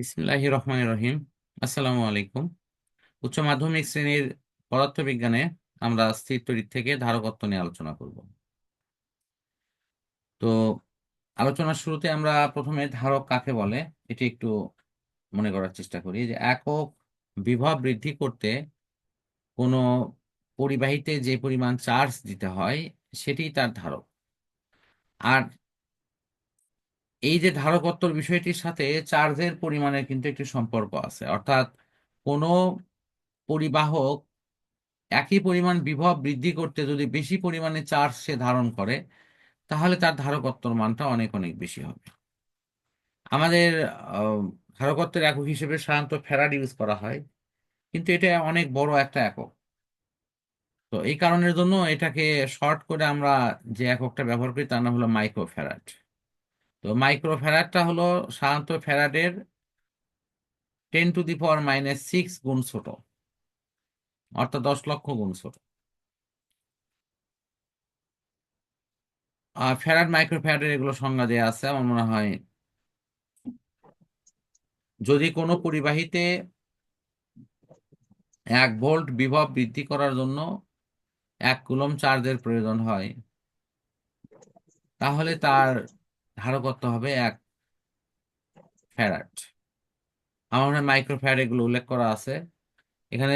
বিসমিল্লাহি রহমান রহিম আসসালামু আলাইকুম। উচ্চ মাধ্যমিক শ্রেণির পদার্থবিজ্ঞানে আমরা স্থির তড়িৎ থেকে ধারকত্ব নিয়ে আলোচনা করব। তো আলোচনার শুরুতে আমরা প্রথমে ধারক কাকে বলে, এটি একটু মনে করার চেষ্টা করি যে একক বিভব বৃদ্ধি করতে কোনো পরিবাহীতে যে পরিমাণ চার্জ দিতে হয়, সেটি তার ধারক। আর এই যে ধারকত্বর বিষয়টির সাথে চার্জের পরিমাণের কিন্তু একটি সম্পর্ক আছে। অর্থাৎ কোনো পরিবাহক একই পরিমাণ বিভব বৃদ্ধি করতে যদি বেশি পরিমাণে চার্জ সে ধারণ করে, তাহলে তার ধারকত্বর মানটা অনেক অনেক বেশি হবে। আমাদের ধারকত্বের একক হিসেবে সাধারণত ফ্যারাড ইউজ করা হয়, কিন্তু এটা অনেক বড় একটা একক। তো এই কারণের জন্য এটাকে শর্ট করে আমরা যে এককটা ব্যবহার করি, তার নাম হলো মাইক্রো ফ্যারাড তো মাইক্রো ফ্যারাডটা হলো সাধারণত ফ্যারাডের ten to the power minus six গুণ ছোট, অর্থাৎ দশ লক্ষ গুণ ছোট। ফ্যারাড মাইক্রো ফ্যারাডের এগুলো সংজ্ঞা দেওয়া আছে, আমার মনে হয়। যদি কোনো পরিবাহীতে এক ভোল্ট বিভব বৃদ্ধি করার জন্য এক কুলম চার্জের প্রয়োজন হয়, তাহলে তার ধারকত্ব হবে এক ফ্যারাড। আমার মনে মাইক্রো ফ্যারাড এগুলো উল্লেখ করা আছে। এখানে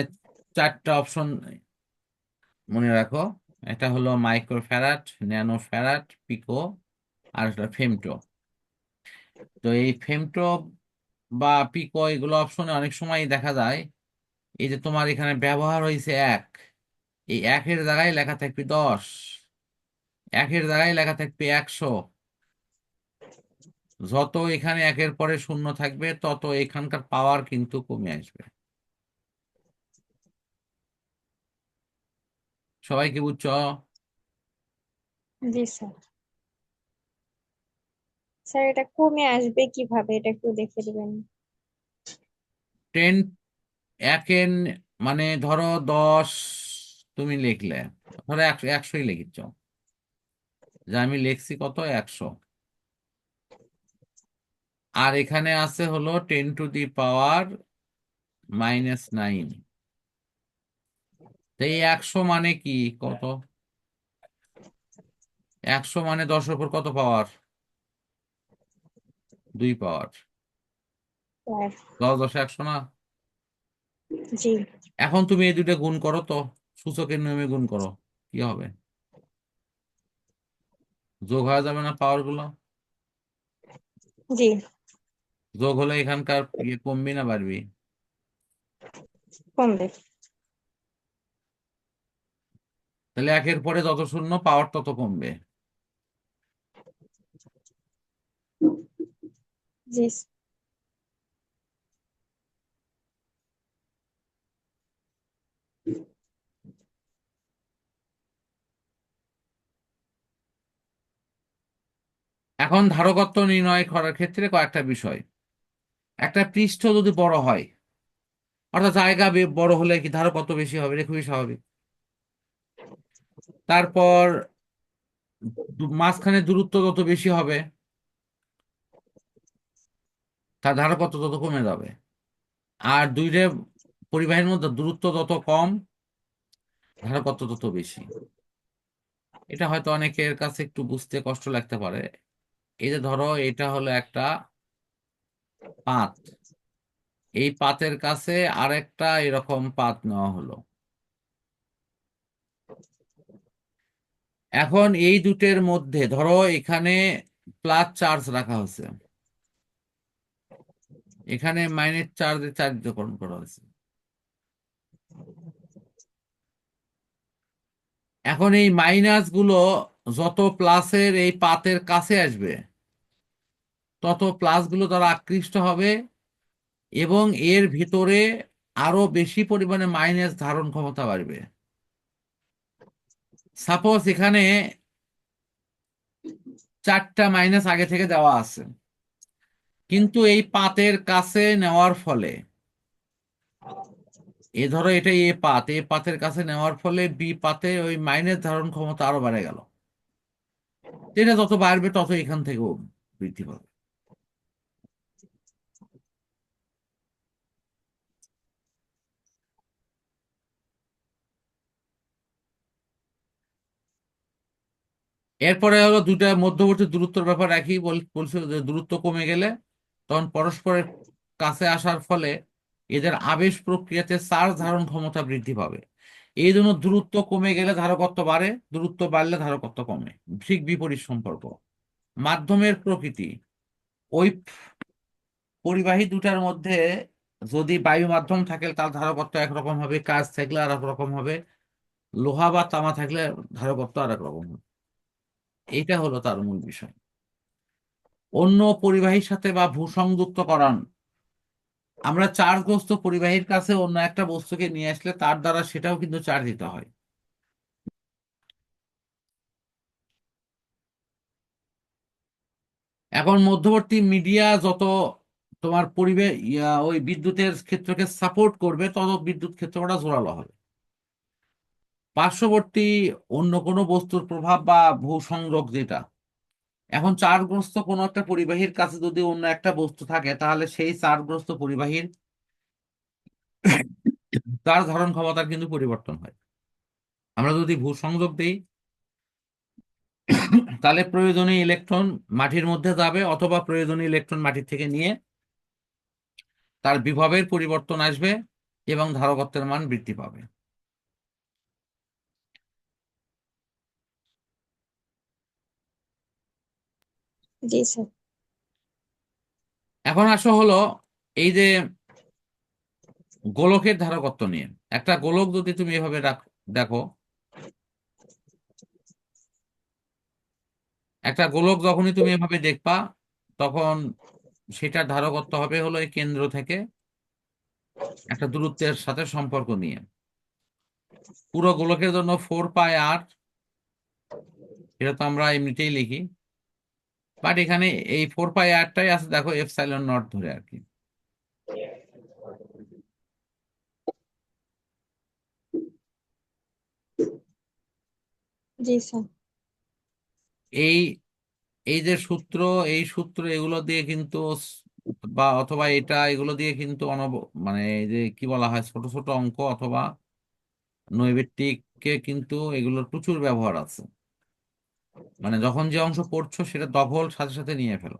চারটা অপশন মনে রাখো। এটা হলো micro farad, nano farad, pico আর একটা ফেমটো। তো এই ফেমটো বা পিকো এগুলো অপশনে অনেক সময় দেখা যায়। এই যে তোমার এখানে ব্যবহার হয়েছে এক। এই একের জায়গায় লেখা থাকবে দশ। একের জায়গায় লেখা থাকবে একশো। যত এখানে একের পরে শূন্য থাকবে তত এখানকার পাওয়ার কিন্তু কমে আসবে। সবাই কি বুঝছ? জি স্যার। স্যার এটা কমে আসবে কীভাবে? এটা একটু দেখে দিবেন। টেন একের মানে ধরো দশ তুমি লিখলে। ধরো একশো একশোই লিখিছ। যে আমি লিখছি কত? একশো। আর এখানে আছে হলো ten to the power minus nine এই একশো মানে কি? কত? একশো মানে দশের উপর কত পাওয়ার দুই পাওয়ার দশ দশ একশো না? এখন তুমি এই দুটো গুণ করো তো সূচকের নিয়মে গুণ করো কি হবে? যোগ হয়ে যাবে না পাওয়ারগুলো? জি। যোগ হলে এখানকার ইয়ে কমবি না বাড়বি? কমবে। তাহলে একের পরে যত শূন্য পাওয়ার তত কমবে। এখন ধারকত্ব নির্ণয় করার ক্ষেত্রে কয়েকটা বিষয়। একটা পৃষ্ঠ যদি বড় হয়, অর্থাৎ জায়গা বড় হলে কি ধারকত্ব বেশি হবে? এটা খুবই স্বাভাবিক। তারপর মাঝখানে দূরত্ব যত বেশি হবে, তার ধারকত্ব তত কমে যাবে। আর দুইটা পরিবাহের মধ্যে দূরত্ব তত কম ধারকত্ব তত বেশি। এটা হয়তো অনেকের কাছে একটু বুঝতে কষ্ট লাগতে পারে। এই যে ধরো, এটা হলো একটা পাত। এই পাতের কাছে আরেকটা এরকম পাত নেওয়া হলো। এখন এই দুটের মধ্যে, ধরো এখানে প্লাস চার্জ রাখা হয়েছে। এখানে মাইনাস চার্জে চার্জকরণ করা হয়েছে। এখন এই মাইনাসগুলো যত প্লাসের এই পাতের কাছে আসবে তত প্লাসগুলো তারা আকৃষ্ট হবে এবং এর ভিতরে আরও বেশি পরিমাণে মাইনাস ধারণ ক্ষমতা বাড়বে। সাপোজ এখানে চারটা মাইনাস আগে থেকে দেওয়া আছে। কিন্তু এই পাতের কাছে নেওয়ার ফলে, এ ধরো এটা এ পাত, এ পাতের কাছে নেওয়ার ফলে বি পাতে ওই মাইনাস ধারণ ক্ষমতা আরও বেড়ে গেল। এটা যত বাড়বে তত এখান থেকেও বৃদ্ধি পাবে। এরপরে হলো দুটা মধ্যবর্তী দূরত্বের ব্যাপার একই বল- বলছিল যে দূরত্ব কমে গেলে তখন পরস্পরের কাছে আসার ফলে এদের আবেশ প্রক্রিয়াতে চার্জ ধারণ ক্ষমতা বৃদ্ধি পাবে। এই জন্য দূরত্ব কমে গেলে ধারকত্ব বাড়ে, দূরত্ব বাড়লে ধারকত্ব কমে। ঠিক বিপরীত সম্পর্ক। মাধ্যমের প্রকৃতি। ওই পরিবাহী দুটার মধ্যে যদি বায়ু মাধ্যম থাকে, তার ধারকত্ব একরকম হবে কাজ থাকলে আর রকম হবে, লোহা বা তামা থাকলে ধারকত্ব আর রকম হবে। এইটা হলো তার মূল বিষয়। অন্য পরিবাহীর সাথে বা ভূসংযুক্তকরণ আমরা চার্জগ্রস্ত পরিবাহীর কাছে অন্য একটা বস্তুকে নিয়ে আসলে তার দ্বারা সেটাও কিন্তু চার্জ দিতে হয়। এখন মধ্যবর্তী মিডিয়া যত তোমার পরিবেশ ওই বিদ্যুতের ক্ষেত্রকে সাপোর্ট করবে, তত বিদ্যুৎ ক্ষেত্রটা জোরালো হবে। পার্শ্ববর্তী অন্য কোনো বস্তুর প্রভাব বা ভূসংযোগ যেটা। এখন চারগ্রস্ত কোনো একটা পরিবাহীর কাছে যদি অন্য একটা বস্তু থাকে, তাহলে সেই চারগ্রস্ত পরিবাহীর তার ধারণ ক্ষমতার কিন্তু পরিবর্তন হয়। আমরা যদি ভূসংযোগ দিই, তাহলে প্রয়োজনীয় ইলেকট্রন মাটির মধ্যে যাবে অথবা প্রয়োজনীয় ইলেকট্রন মাটির থেকে নিয়ে তার বিভবের পরিবর্তন আসবে এবং ধারকত্বের মান বৃদ্ধি পাবে। জি, স্যার। এখন আসো হলো এই যে গোলকের ধারকত্ব নিয়ে। একটা গোলক যদি তুমি এভাবে দেখো। একটা গোলক যখনই তুমি এভাবে দেখবা, তখন সেটার ধারকত্ব হবে হলো এই কেন্দ্র থেকে একটা দূরত্বের সাথে সম্পর্ক নিয়ে। পুরো গোলকের জন্য ফোর পাই আর এটা তো আমরা এমনিতেই লিখি। বাট এখানে এই ফোর পাই আরটাই আছে দেখো এফসাইলন নট ধরে আর কি। এই এই যে সূত্র এই সূত্র এগুলো দিয়ে কিন্তু বা অথবা এটা এগুলো দিয়ে কিন্তু অনব মানে এই যে কি বলা হয় ছোট ছোট অঙ্ক অথবা নৈবেত্তিকে কিন্তু এগুলোর প্রচুর ব্যবহার আছে। মানে যখন যে অংশ পড়ছো সেটা দখল সাথে সাথে নিয়ে ফেলো।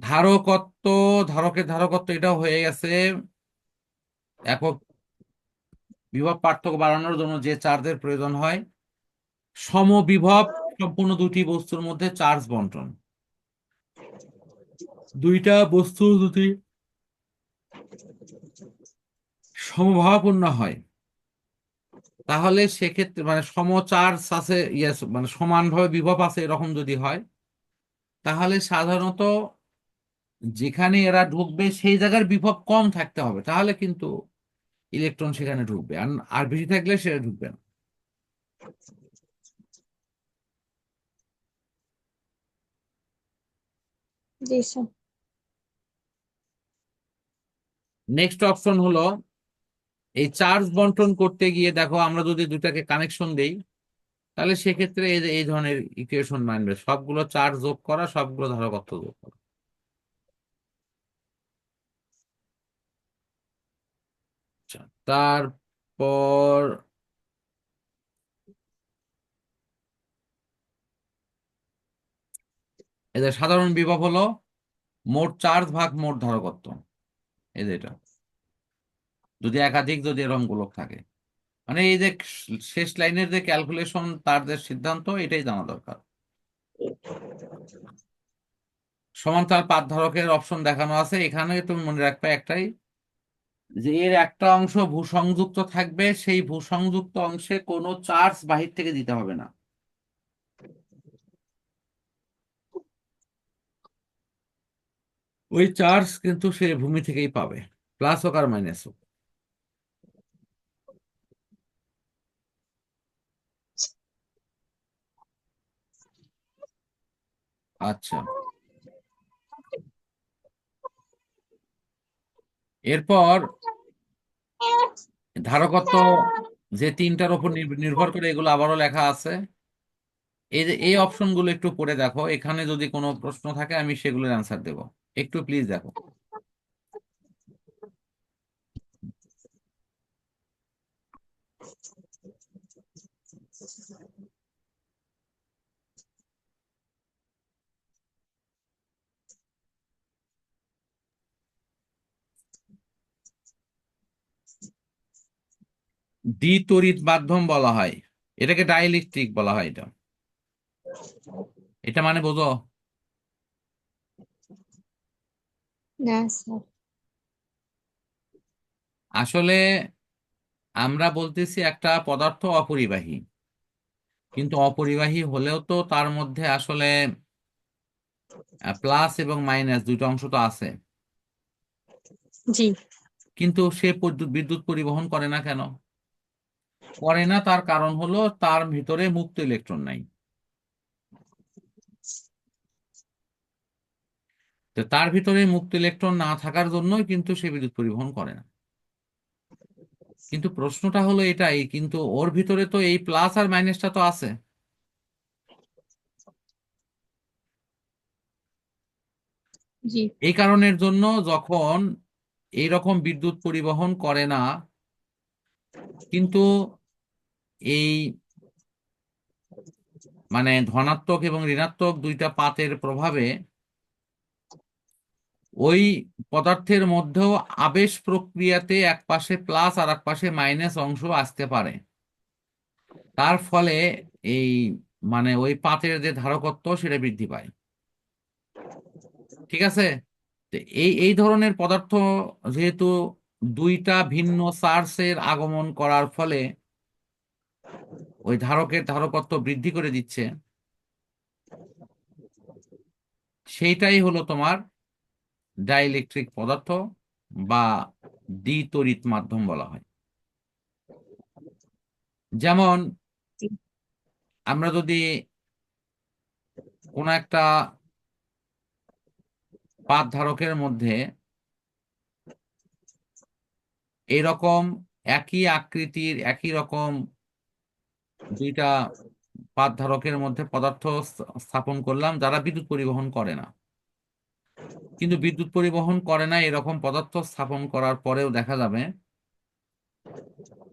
ধারকত্ব ধারকের ধারকত্ব এটাও হয়ে গেছে একক বিভব পার্থক্য বাড়ানোর জন্য যে চার্জের প্রয়োজন হয়। সমবিভব সম্পূর্ণ দুটি বস্তুর মধ্যে চার্জ বন্টন। দুইটা বস্তু যদি সমভাবাপন্ন হয় তাহলে সেক্ষেত্রে মানে সম চার্জ আছে ইয়েস মানে সমানভাবে বিভব আছে এরকম যদি হয় তাহলে সাধারণত যেখানে এরা ঢুকবে সেই জায়গার বিভব কম থাকতে হবে তাহলে কিন্তু ইলেকট্রন সেখানে ঢুকবে আর আর বেশি থাকলে সেটা ঢুকবে না। নেক্সট অপশন হলো এই চার্জ বন্টন করতে গিয়ে দেখো আমরা যদি দুটাকে কানেকশন দেই তাহলে সেক্ষেত্রে এই ধরনের ইকুয়েশন মানবে। সবগুলো চার্জ যোগ করা সবগুলো ধারকত্ব যোগ করা? আচ্ছা, তারপর এদের সাধারণ বিভব হলো মোট চার্জ ভাগ মোট ধারকত্ব যে এটা। যদি একাধিক যদি এরকম গোলক থাকে। মানে এই যে শেষ লাইনের যে ক্যালকুলেশন, তার যে সিদ্ধান্ত, এটাই জানা দরকার। সমান্তরাল পাত ধারকের অপশন দেখানো আছে। এখানে তুমি মনে রাখবে একটাই, যে এর একটা অংশ ভূসংযুক্ত থাকবে, সেই ভূসংযুক্ত অংশে কোনো চার্জ বাহির থেকে দিতে হবে না। ওই চার্জ কিন্তু সে ভূমি থেকেই পাবে, প্লাস হোক আর মাইনাস হোক। আচ্ছা। এরপর ধারকত্ব যে তিনটার উপর নির্ভ- নির্ভর করে এগুলো আবারও লেখা আছে। এই যে, এই অপশনগুলো একটু পড়ে দেখো। এখানে যদি কোনো প্রশ্ন থাকে, আমি সেগুলোর অ্যান্সার দেব। একটু প্লিজ দেখো। দ্বিতড়িৎ মাধ্যম বলা হয়। এটাকে ডাইইলেকট্রিক বলা হয় এটা। এটা মানে বোঝো? আসলে আমরা বলতেছি একটা পদার্থ অপরিবাহী। কিন্তু অপরিবাহী হলেও তো তার মধ্যে আসলে প্লাস এবং মাইনাস দুটো অংশ তো আছে। জি। কিন্তু সে বিদ্যুৎ পরিবহন করে না কেন? করে না তার কারণ হলো তার ভিতরে মুক্ত ইলেকট্রন নাই। তো তার ভিতরে মুক্ত ইলেকট্রন না থাকার জন্যই কিন্তু সে বিদ্যুৎ পরিবহন করে না। কিন্তু প্রশ্নটা হলো এটাই কিন্তু ওর ভিতরে তো এই প্লাস আর মাইনাসটা তো আছে। এই কারণের জন্য যখন এই রকম বিদ্যুৎ পরিবহন করে না কিন্তু এই মানে ধনাত্মক এবং ঋণাত্মক দুইটা পাতের প্রভাবে ওই পদার্থের মধ্যেও আবেশ প্রক্রিয়াতে এক পাশে প্লাস আর এক পাশে মাইনাস অংশ আসতে পারে। তার ফলে এই মানে ওই পাতের যে ধারকত্ব সেটা বৃদ্ধি পায়। ঠিক আছে? এই এই ধরনের পদার্থ যেহেতু দুইটা ভিন্ন চার্জের আগমন করার ফলে ওই ধারকের ধারকত্ব বৃদ্ধি করে দিচ্ছে। সেইটাই হলো তোমার ডাইইলেকট্রিক পদার্থ বা দ্বিতড়িৎ মাধ্যম বলা হয়। যেমন আমরা যদি কোনো একটা পাত ধারকের মধ্যে এরকম একই আকৃতির একই রকম দুইটা পাত ধারকের মধ্যে পদার্থ স্থাপন করলাম যারা বিদ্যুৎ পরিবহন করে না। কিন্তু বিদ্যুৎ পরিবহন করে না এরকম পদার্থ স্থাপন করার পরেও দেখা যাবে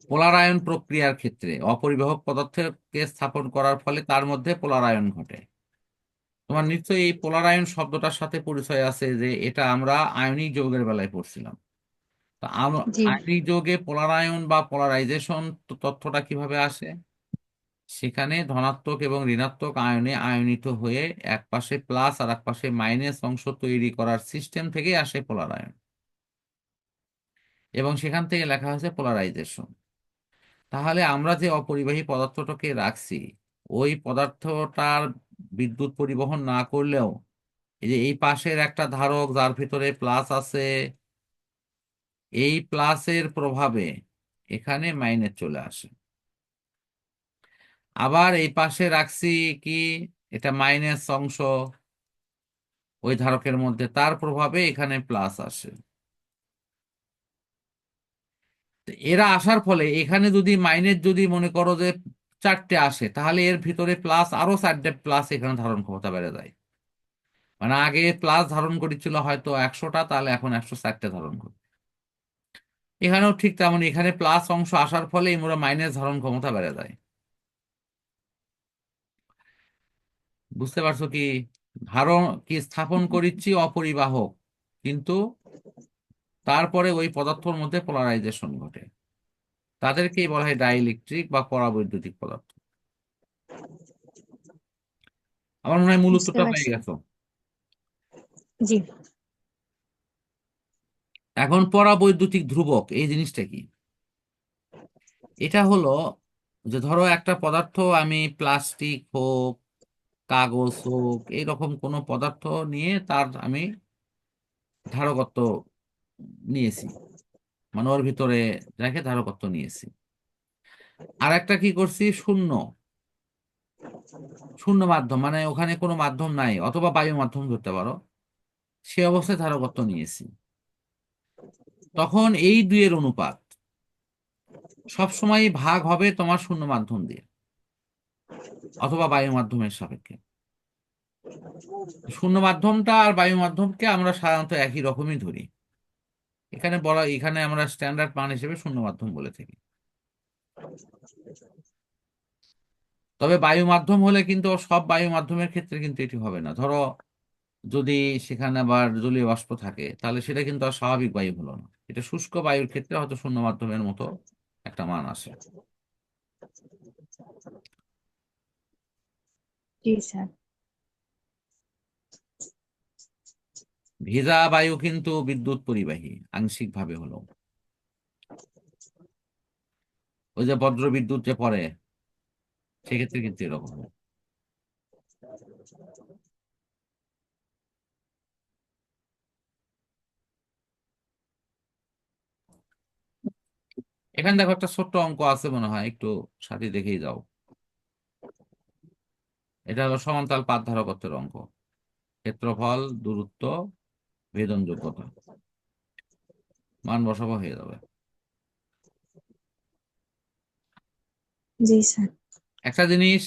পোলারায়ন প্রক্রিয়ার ক্ষেত্রে অপরিবাহক পদার্থকে স্থাপন করার ফলে তার মধ্যে পোলারায়ন ঘটে। তোমার নিশ্চয়ই এই পোলারায়ন শব্দটার সাথে পরিচয় আছে যে এটা আমরা আয়নিক যৌগের বেলায় পড়ছিলাম। আয়নিক যৌগে পোলারায়ন বা পোলারাইজেশন তথ্যটা কীভাবে আসে? সেখানে ধনাত্মক এবং ঋণাত্মক আয়নে আয়নিত হয়ে এক পাশে প্লাস আর এক পাশে মাইনাস অংশ তৈরি করার সিস্টেম থেকে আসে পোলারায়ন এবং সেখান থেকে লেখা হয়েছে পোলারাইজেশন। তাহলে আমরা যে অপরিবাহী পদার্থটাকে রাখছি, ওই পদার্থটার বিদ্যুৎ পরিবহন না করলেও এই যে এই পাশের একটা ধারক যার ভিতরে প্লাস আছে, এই প্লাসের প্রভাবে এখানে মাইনাস চলে আসে। আবার এই পাশে রাখছি কি? এটা মাইনাস অংশ ওই ধারকের মধ্যে। তার প্রভাবে এখানে প্লাস আসে। এরা আসার ফলে এখানে যদি মাইনের যদি মনে করো যে চারটে আসে, তাহলে এর ভিতরে প্লাস আরও চারটে প্লাস এখানে ধারণ ক্ষমতা বেড়ে যায়। মানে আগে প্লাস ধারণ করেছিল হয়তো একশোটা, তাহলে এখন একশো চারটে ধারণ করবে এখানেও ঠিক তেমন এখানে প্লাস অংশ আসার ফলে আমরা মাইনাস ধারণ ক্ষমতা বেড়ে যায়। বুঝতে পারছ কি? ধারণ কি স্থাপন করিচ্ছি অপরিবাহক কিন্তু তারপরে ওই পদার্থের মধ্যে পোলারাইজেশন ঘটে। তাদেরকেই বলা হয় ডাইইলেকট্রিক বা পরাবৈদ্যুতিক পদার্থ। আমার মনে হয় মূল উত্তরটা পেয়ে গেছো। জি। এখন পরাবৈদ্যুতিক ধ্রুবক এই জিনিসটা কি? এটা হলো যে ধরো একটা পদার্থ আমি প্লাস্টিক হোক কাগজ হোক, এইরকম কোনো পদার্থ নিয়ে তার আমি ধারকত্ব নিয়েছি। মানে ওর ভিতরে রেখে ধারকত্ব নিয়েছি। আর একটা কি করছি? শূন্য। শূন্য মাধ্যম মানে ওখানে কোনো মাধ্যম নাই, অথবা বায়ু মাধ্যম ধরতে পারো। সে অবস্থায় ধারকত্ব নিয়েছি। তখন এই দুইয়ের অনুপাত। সবসময় ভাগ হবে তোমার শূন্য মাধ্যম দিয়ে। অথবা বায়ু মাধ্যমের সাপেক্ষে। শূন্য মাধ্যমটা আর বায়ু মাধ্যমকে আমরা সাধারণত একই রকমই ধরি। এখানে বলা, এখানে আমরা স্ট্যান্ডার্ড মান হিসেবে শূন্য মাধ্যম বলে থাকি। তবে বায়ু মাধ্যম হলে কিন্তু সব বায়ু মাধ্যমের ক্ষেত্রে কিন্তু এটি হবে না। ধরো, যদি সেখানে আবার জলীয় বাষ্প থাকে, তাহলে সেটা কিন্তু আর স্বাভাবিক বায়ু হলো না। এটা শুষ্ক বায়ুর ক্ষেত্রে হয়তো শূন্য মাধ্যমের মতো একটা মান আসে স্যার। ভিজা বায়ু কিন্তু বিদ্যুৎ পরিবাহী আংশিক ভাবে হলো। ওই যে বজ্র বিদ্যুৎ যে পড়ে, সেক্ষেত্রে কিন্তু এরকম এখানে দেখো একটা ছোট্ট অঙ্ক আছে মনে হয়, একটু সাথে দেখেই যাও। এটা হলো সমান্তরাল পাত ধারকত্বের অঙ্ক। ক্ষেত্রফল দূরত্ব ভেদন যোগ্যতা মান বসাবো হয়ে যাবে। জি স্যার। একটা জিনিস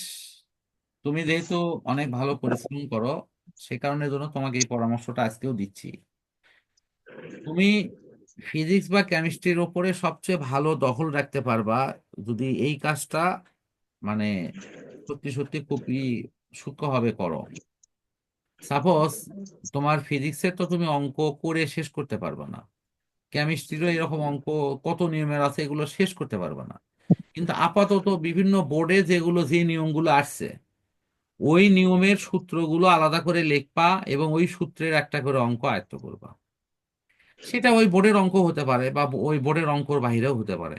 তুমি যেহেতু অনেক ভালো পরিশ্রম করো সে কারণের জন্য তোমাকে এই পরামর্শটা আজকেও দিচ্ছি। তুমি ফিজিক্স বা কেমিস্ট্রির ওপরে সবচেয়ে ভালো দখল রাখতে পারবা যদি এই কাজটা মানে সত্যি সত্যি খুবই সূক্ষ্মভাবে করো। সাপোজ তোমার ফিজিক্সের তো তুমি অঙ্ক করে শেষ করতে পারবে না। কেমিস্ট্রিরও এরকম অঙ্ক, কত নিয়মের আছে এগুলো শেষ করতে পারবে না। কিন্তু আপাতত বিভিন্ন বোর্ডে যেগুলো যে নিয়মগুলো আসছে, ওই নিয়মের সূত্রগুলো আলাদা করে লিখবা এবং ওই সূত্রের একটা করে অঙ্ক আয়ত্ত করবা। সেটা ওই বোর্ডের অঙ্ক হতে পারে বা ওই বোর্ডের অঙ্কর বাহিরেও হতে পারে।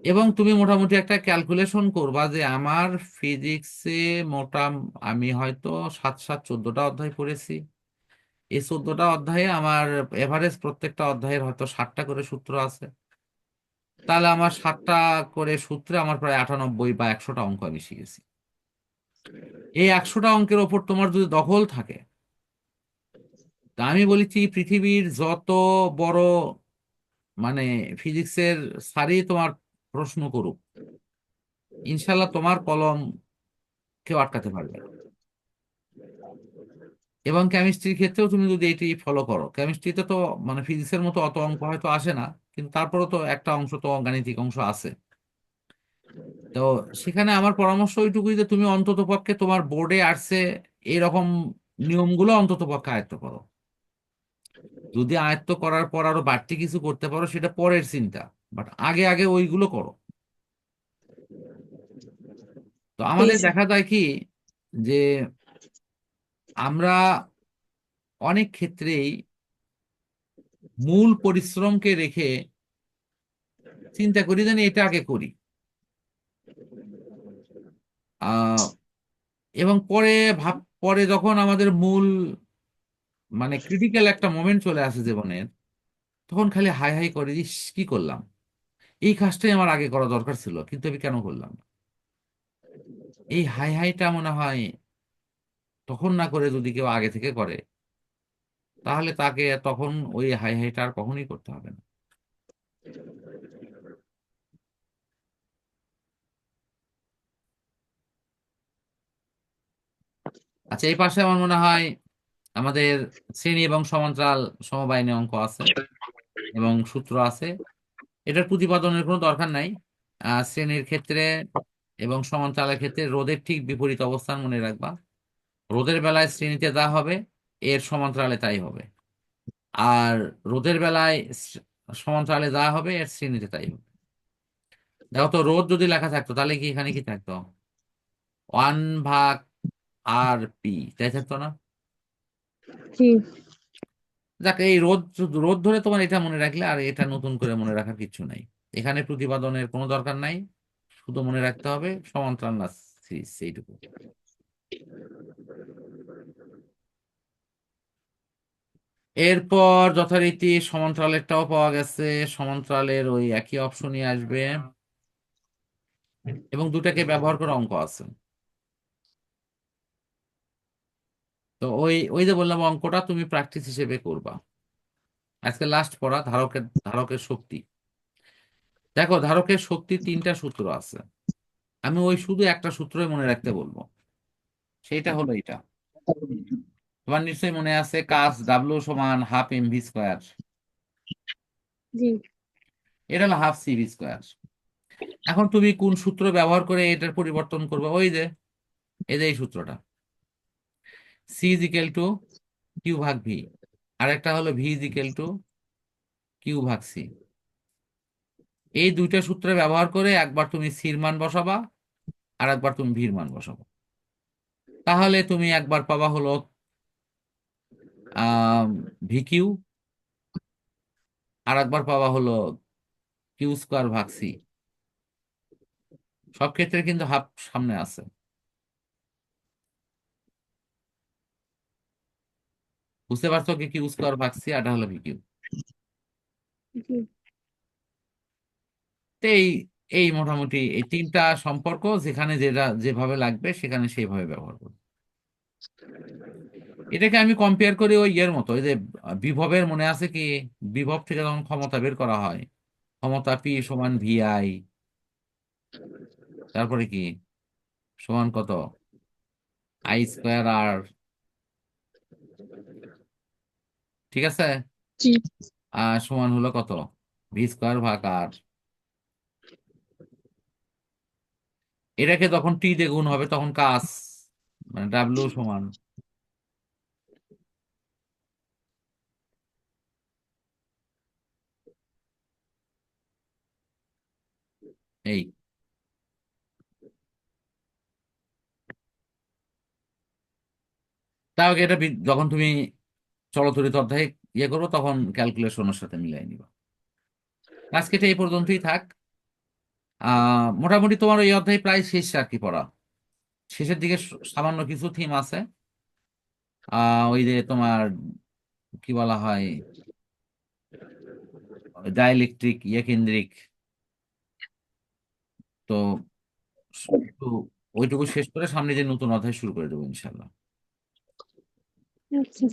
এবং তুমি মোটামুটি একটা ক্যালকুলেশন করবা যে আমার ফিজিক্সে মোটা আমি হয়তো সাত সাত, চোদ্দটা অধ্যায় পড়েছি। এই চোদ্দটা অধ্যায়ে আমার এভারেজ প্রত্যেকটা অধ্যায়ের হয়তো ষাটটা করে সূত্র আছে। তাহলে আমার ষাটটা করে সূত্রে আমার প্রায় আটানব্বই বা একশোটা অঙ্ক আমি শিখেছি। এই একশোটা অঙ্কের ওপর তোমার যদি দখল থাকে, তা আমি বলেছি পৃথিবীর যত বড় মানে ফিজিক্সের স্যারই তোমার প্রশ্ন করুক। ইনশাল্লাহ তোমার কলম কেউ আটকাতে পারবে এবং কেমিস্ট্রির ক্ষেত্রেও তুমি যদি এটি ফলো করো কেমিস্ট্রিতে তো মানে ফিজিক্সের মতো অত অঙ্ক হয়তো আসে না, কিন্তু তারপরেও তো একটা অংশ তো গাণিতিক অংশ আছে। তো সেখানে আমার পরামর্শ ওইটুকুই যে তুমি অন্তত পক্ষে তোমার বোর্ডে আসছে এরকম নিয়মগুলো অন্তত পক্ষে আয়ত্ত করো। যদি আয়ত্ত করার পর আরও বাড়তি কিছু করতে পারো, সেটা পরের চিন্তা। বাট আগে আগে ওইগুলো করো। তো আমাদের দেখা যায় কি যে আমরা অনেক ক্ষেত্রেই মূল পরিশ্রমকে রেখে চিন্তা করি যেন এটা আগে করি। আহ এবং পরে ভাব পরে যখন আমাদের মূল মানে ক্রিটিক্যাল একটা মোমেন্ট চলে আসে জীবনের তখন খালি হাই হাই করে ইস কি করলাম? এই কাজটাই আমার আগে করা দরকার ছিল, কিন্তু আমি কেন করলাম না? এই হাই হাইটা মনে হয় তখন না করে যদি কেউ আগে থেকে করে, তাহলে তাকে তখন ওই হাই হাইটা আর কখনোই করতে হবে না আচ্ছা এই পাশে আমার মনে হয় আমাদের শ্রেণি এবং সমান্তরাল সমবায় অঙ্ক আছে এবং সূত্র আছে এটার প্রতিপাদনের কোনো দরকার নাই। শ্রেণির ক্ষেত্রে এবং সমান্তরালের ক্ষেত্রে রোদের ঠিক বিপরীত অবস্থান মনে রাখবা। রোদের বেলায় শ্রেণীতে যা হবে, এর সমান্তরালে তাই হবে। আর রোদের বেলায় সমান্তরালে যা হবে, এর শ্রেণীতে তাই হবে। দেখো তো, রোদ যদি লেখা থাকতো, তাহলে কি এখানে কি থাকতো? ওয়ান ভাগ আর পি, তাই থাকতো না? যাক, এই রোদ রোদ ধরে তোমার এটা মনে রাখলে আর এটা নতুন করে মনে রাখার কিছু নাই। এখানে প্রতিপাদনের কোনো দরকার নাই, শুধু মনে রাখতে হবে সমান্তরাল না সিরিজ সেইটুকু। এরপর যথারীতি সমান্তরালেরটাও পাওয়া গেছে সমান্তরালের ওই একই অপশনই আসবে। এবং দুটাকে ব্যবহার করে অঙ্ক আছে। তো ওই ওই যে বললাম অঙ্কটা তুমি প্র্যাকটিস হিসেবে করবা। আজকে লাস্ট পড়া ধারকের ধারকের শক্তি। দেখো ধারকের শক্তি তিনটা সূত্র আছে। আমি ওই শুধু একটা সূত্রই মনে রাখতে বলব। সেইটা হলো এটা তোমার নিশ্চয়ই মনে আছে কাজ ডাব্লিউ সমান হাফ এম ভি স্কোয়ার জি। এটা হলো হাফ সি ভি স্কোয়ার এখন তুমি কোন সূত্র ব্যবহার করে এটার পরিবর্তন করবে? ওই যে এই যে এই সূত্রটা। C is equal to Q ভাগ ভি আর একটা হলো V is equal to Q ভাগ সি এই দুইটা সূত্র ব্যবহার করে একবার তুমি সির মান বসাবা আর একবার তুমি ভির মান বসাবা। তাহলে তুমি একবার পাবা হলো ভিকিউ আর একবার পাওয়া হলো কিউ স্কোয়ার ভাগ সি সব ক্ষেত্রে কিন্তু হাফ সামনে আছে। বুঝতে পারছ কি কিউ স্কোয়ার ভাগ সি আর এটা হলো ভিকিউ তো এই এই মোটামুটি এই তিনটা সম্পর্ক যেখানে যেটা যেভাবে লাগবে সেখানে সেইভাবে ব্যবহার করবে। এটাকে আমি কম্পেয়ার করি ওই ইয়ের মতো ওই যে বিভবের মনে আছে কি? বিভব থেকে যখন ক্ষমতা বের করা হয় ক্ষমতা পি সমান ভিআই তারপরে কি? সমান কত? আই স্কোয়ার আর ঠিক আছে? জি। আর সমান হলো কত? ভি স্কোয়ার ভাগ আর এটাকে যখন টি দিয়ে গুণ হবে তখন কাজ মানে ডাব্লিউ সমান। এই। তাও এটা যখন তুমি চলতরিত অধ্যায়ে ইয়ে করব, তখন ক্যালকুলেশনের সাথে মিলাই নিবা। আজকে এই পর্যন্তই থাক। মোটামুটি তোমার এই অধ্যায় প্রায় শেষ আর কি পড়া। শেষের দিকে সামান্য কিছু থিম আছে। ওই যে তোমার কি বলা হয়? ডাইলেকট্রিক ইয়ে কেন্দ্রিক। তো ওইটুকু শেষ করে সামনে যে নতুন অধ্যায় শুরু করে দেবো ইনশাল্লাহ আচ্ছা